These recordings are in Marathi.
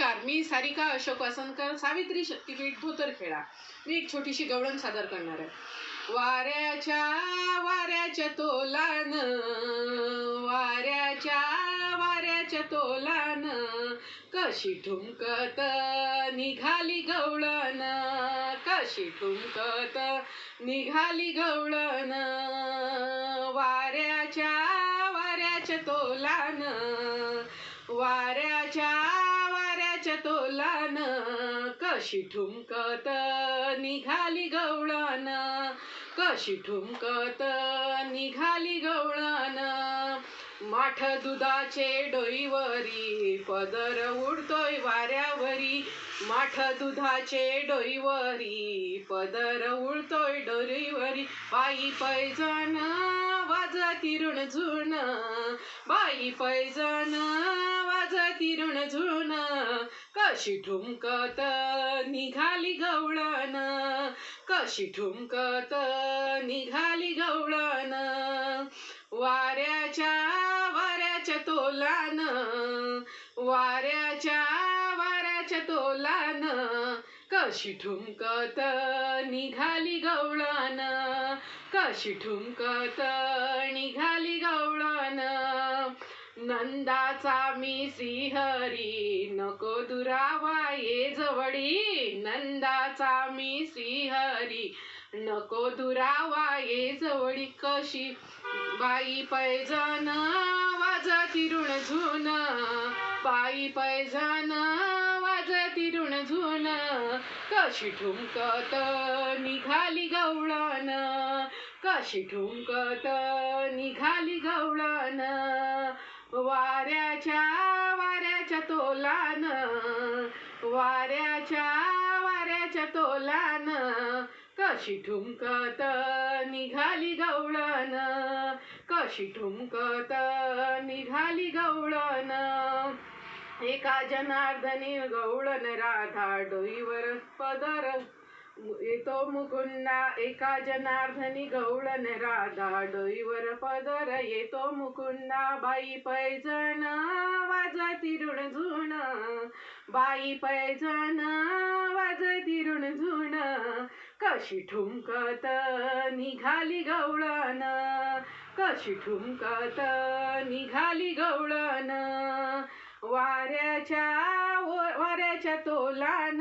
नमस्कार. मी सारिका अशोक वासनकर. सावित्री शक्तीपीठ धोतरखेडा. मी एक छोटीशी गवळण सादर करणार आहे. वाऱ्याच्या वाऱ्याच्या तोलान वाऱ्याच्या वाऱ्याच्या तोलान कशी ठुमकत निघाली गवळण कशी ठुमकत निघाली गवळण वाऱ्याच्या वाऱ्याच्या तोलान वाऱ्याच्या वाऱ्याच्या कशी ठुमकत निघाली गवळण कशी ठुमकत निघाली गवळण माठ दुधाचे डोईवरी पदर उडतोय वाऱ्यावरी. माठ दुधाचे डोईवरी पदर उडतोय डोरीवरी बाई पैजण वाजा तिरुण झुण. बाई पैजण वाजा तिरुण झुण. कशी ठुमकत निघाली गवळण? कशी ठुमकत निघाली गवळण? वाऱ्याच्या वाऱ्याच्या तोलान वाऱ्याच्या वाऱ्याच्या तोलान कशी ठुमकत निघाली गवळण? कशी ठुमकत निघाली नंदाचा मी श्रीहरी नको दुरावा ये जवळी. नंदाचा मी श्रीहरी नको दुरावा ये जवळी. कशी बाई पैजन वाजा तिरुण झुन. बाई पैजन वाजा तिरुण झुन. कशी ठुमकत निघाली गवळण. कशी ठुमकत निघाली गवळण. वाऱ्याच्या वाऱ्याच्या तोलान वाऱ्याच्या वाऱ्याच्या तोलान कशी ठुमकत निघाली गवळण कशी ठुमकत निघाली गवळण. एका जनार्दनी गवळण राधा डोईवर पदर येतो मुकुंदा एका जनार्दनी गवळण राधा डोईवर पदर येतो मुकुंदा बाई पैजण वाजती ऋण झुण बाई पैजण वाजती ऋण झुण कशी ठुमकत निघाली गवळण कशी ठुमकत निघाली गवळण वाऱ्याच्या वाऱ्याच्या तोलान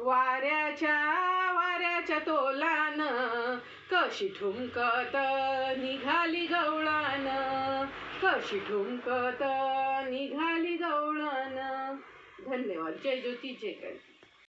वाऱ्याच्या वाऱ्याच्या तोलान कशी ठुमकत निघाली गवळान? कशी ठुमकत निघाली गवळान? धन्यवाद. जय ज्योती जय गणपती.